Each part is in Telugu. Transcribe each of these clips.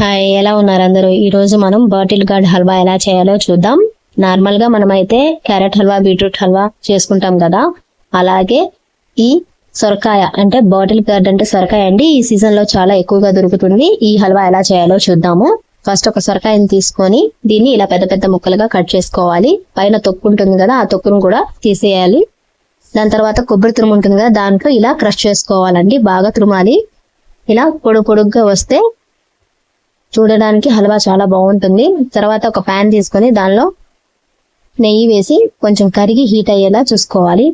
హాయ్ ఎలా ఉన్నారు అందరూ? ఈ రోజు మనం బాటిల్ గార్డ్ హల్వా ఎలా చేయాలో చూద్దాం. నార్మల్గా మనం అయితే క్యారెట్ హల్వా బీట్రూట్ హల్వా చేసుకుంటాం కదా. అలాగే ఈ సొరకాయ అంటే బాటిల్ గార్డ్ అంటే సొరకాయ అండి ఈ సీజన్లో చాలా ఎక్కువగా దొరుకుతుంది. ఈ హల్వా ఎలా చేయాలో చూద్దాము. ఫస్ట్ ఒక సొరకాయని తీసుకొని దీన్ని ఇలా పెద్ద పెద్ద ముక్కలుగా కట్ చేసుకోవాలి. పైన తొక్కు ఉంటుంది కదా ఆ తొక్కును కూడా తీసేయాలి. దాని తర్వాత కొబ్బరి తురుము ఉంటుంది కదా దాంట్లో ఇలా క్రష్ చేసుకోవాలండి. బాగా తురుమాలి. ఇలా పొడుగు పొడుగ్గా వస్తే చూడడానికి హల్వా చాలా బాగుంటుంది. తర్వాత ఒక ప్యాన్ తీసుకొని దానిలో నెయ్యి వేసి కొంచెం కరిగి హీట్ అయ్యేలా చూసుకోవాలి.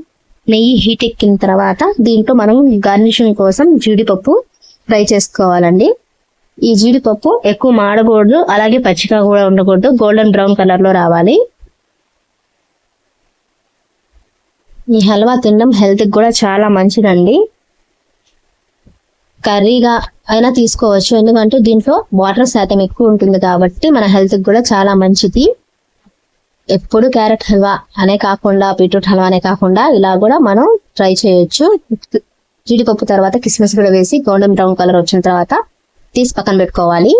నెయ్యి హీట్ ఎక్కిన తర్వాత దీంట్లో మనం గార్నిషింగ్ కోసం జీడిపప్పు ఫ్రై చేసుకోవాలండి. ఈ జీడిపప్పు ఎక్కువ మాడకూడదు అలాగే పచ్చిగా కూడా ఉండకూడదు గోల్డెన్ బ్రౌన్ కలర్లో రావాలి. ఈ హల్వా తినడం హెల్త్కి కూడా చాలా మంచిదండి. కర్రీగా అయినా తీసుకోవచ్చు. ఎందుకంటే దీంట్లో వాటర్ శాతం ఎక్కువ ఉంటుంది కాబట్టి మన హెల్త్ కూడా చాలా మంచిది. ఎప్పుడు క్యారెట్ హల్వా అనే కాకుండా బీట్రూట్ హల్వా అనే కాకుండా ఇలా కూడా మనం ట్రై చేయొచ్చు. జీడిపప్పు తర్వాత కిస్మిస్ కూడా వేసి గోల్డెన్ బ్రౌన్ కలర్ వచ్చిన తర్వాత తీసి పక్కన పెట్టుకోవాలి.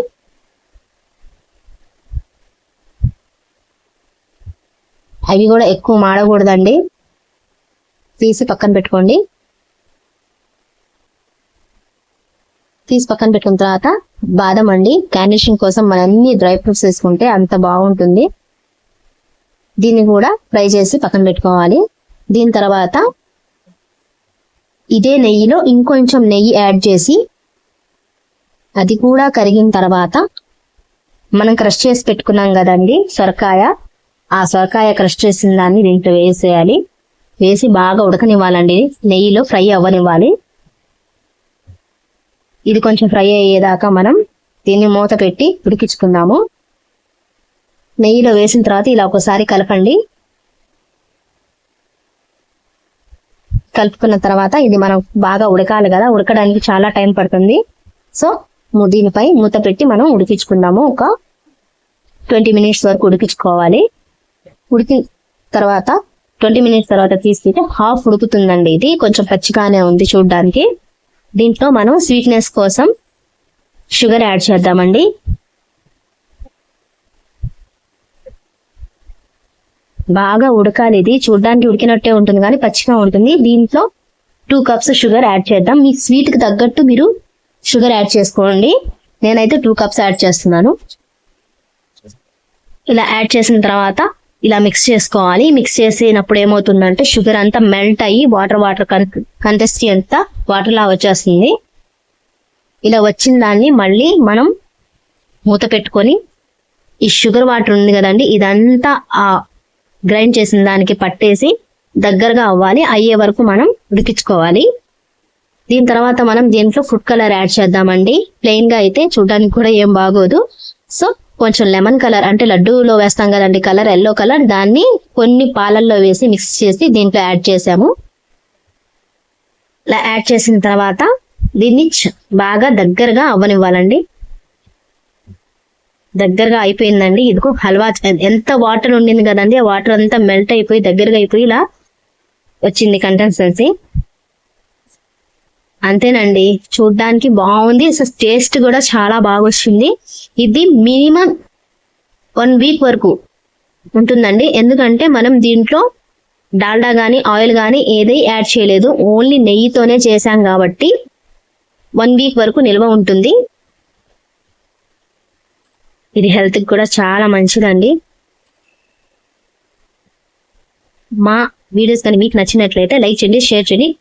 అవి కూడా ఎక్కువ మాడకూడదండి. తీసి పక్కన పెట్టుకోండి. తీసి పక్కన పెట్టుకున్న తర్వాత బాదం అండి. గార్నిషింగ్ కోసం మనం అన్ని డ్రై ఫ్రూట్స్ వేసుకుంటే అంత బాగుంటుంది. దీన్ని కూడా ఫ్రై చేసి పక్కన పెట్టుకోవాలి. దీని తర్వాత ఇదే నెయ్యిలో ఇంకొంచెం నెయ్యి యాడ్ చేసి అది కూడా కరిగిన తర్వాత మనం క్రష్ చేసి పెట్టుకున్నాం కదండి సొరకాయ. ఆ సొరకాయ క్రష్ చేసిన దాన్ని దీంట్లో వేసేయాలి. వేసి బాగా ఉడకనివ్వాలండి. నెయ్యిలో ఫ్రై అవ్వనివ్వాలి. ఇది కొంచెం ఫ్రై అయ్యేదాకా మనం దీన్ని మూత పెట్టి ఉడికించుకుందాము. నెయ్యిలో వేసిన తర్వాత ఇలా ఒకసారి కలపండి. కలుపుకున్న తర్వాత ఇది మనం బాగా ఉడకాలి కదా ఉడకడానికి చాలా టైం పడుతుంది. సో దీనిపై మూత పెట్టి మనం ఉడికించుకుందాము. ఒక ట్వంటీ మినిట్స్ వరకు ఉడికించుకోవాలి. ఉడికి తర్వాత ట్వంటీ మినిట్స్ తర్వాత తీసుకుంటే హాఫ్ ఉడుకుతుందండి ఇది. కొంచెం పచ్చిగానే ఉంది చూడడానికి. దీంట్లో మనం స్వీట్నెస్ కోసం షుగర్ యాడ్ చేద్దామండి. బాగా ఉడకాలి ఇది. చూడడానికి ఉడికినట్టే ఉంటుంది కానీ పచ్చిగా ఉంటుంది. దీంట్లో టూ కప్స్ షుగర్ యాడ్ చేద్దాం. మీ స్వీట్కి తగ్గట్టు మీరు షుగర్ యాడ్ చేసుకోండి. నేనైతే టూ కప్స్ యాడ్ చేస్తున్నాను. ఇలా యాడ్ చేసిన తర్వాత ఇలా మిక్స్ చేసుకోవాలి. మిక్స్ చేసినప్పుడు ఏమవుతుందంటే షుగర్ అంతా మెల్ట్ అయ్యి వాటర్ వాటర్ కంటెస్టీ అంతా వాటర్ లా వచ్చేస్తుంది. ఇలా వచ్చిన దాన్ని మళ్ళీ మనం మూత పెట్టుకొని ఈ షుగర్ వాటర్ ఉంది కదండి ఇదంతా ఆ గ్రైండ్ చేసిన దానికి పట్టేసి దగ్గరగా అవ్వాలి. అయ్యే వరకు మనం ఉడికించుకోవాలి. దీని తర్వాత మనం దీంట్లో ఫుడ్ కలర్ యాడ్ చేద్దామండి. ప్లెయిన్గా అయితే చూడడానికి కూడా ఏం బాగోదు. సో కొంచెం లెమన్ కలర్ అంటే లడ్డూలో వేస్తాం కదండి కలర్ ఎల్లో కలర్. దాన్ని కొన్ని పాలల్లో వేసి మిక్స్ చేసి దీంట్లో యాడ్ చేసాము. ఇలా యాడ్ చేసిన తర్వాత దీన్ని బాగా దగ్గరగా అవ్వనివ్వాలండి. దగ్గరగా అయిపోయిందండి. ఇదిగో హల్వా ఎంత వాటర్ ఉండింది కదండి ఆ వాటర్ అంతా మెల్ట్ అయిపోయి దగ్గరగా అయిపోయి ఇలా వచ్చింది కన్సిస్టెన్సీ అంతేనండి. చూడ్డానికి బాగుంది. అసలు టేస్ట్ కూడా చాలా బాగా వచ్చింది ఇది మినిమం వన్ వీక్ వరకు ఉంటుందండి. ఎందుకంటే మనం దీంట్లో డాల్డా కానీ ఆయిల్ కానీ ఏది యాడ్ చేయలేదు. ఓన్లీ నెయ్యితోనే చేశాం కాబట్టి వన్ వీక్ వరకు నిల్వ ఉంటుంది. ఇది హెల్త్కి కూడా చాలా మంచిదండి. మా వీడియోస్ కానీ మీకు నచ్చినట్లయితే లైక్ చేయండి షేర్ చేయండి.